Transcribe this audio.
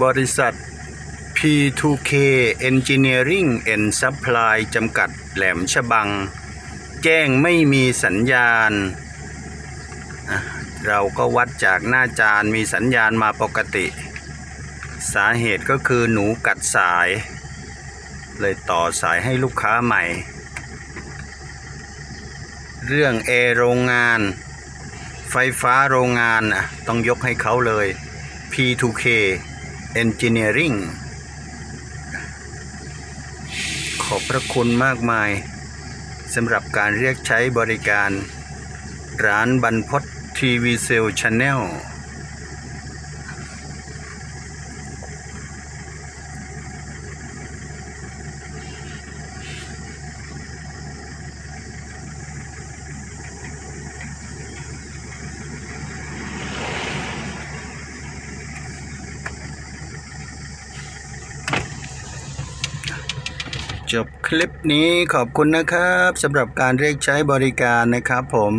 บริษัท P2K Engineering and Supply จำกัดแหลมฉบัง แจ้งไม่มีสัญญาณ เราก็วัดจากหน้าจานมีสัญญาณมาปกติ สาเหตุก็คือหนูกัดสาย เลยต่อสายให้ลูกค้าใหม่ เรื่องแอร์โรงงาน ไฟฟ้าโรงงานน่ะต้องยกให้เขาเลย P2K Engineering ขอบพระคุณมากมายสำหรับการเรียกใช้บริการ ร้านบรรพศทีวีเซลชาแนล จบคลิปนี้ขอบคุณนะครับสำหรับการเรียกใช้บริการนะครับผม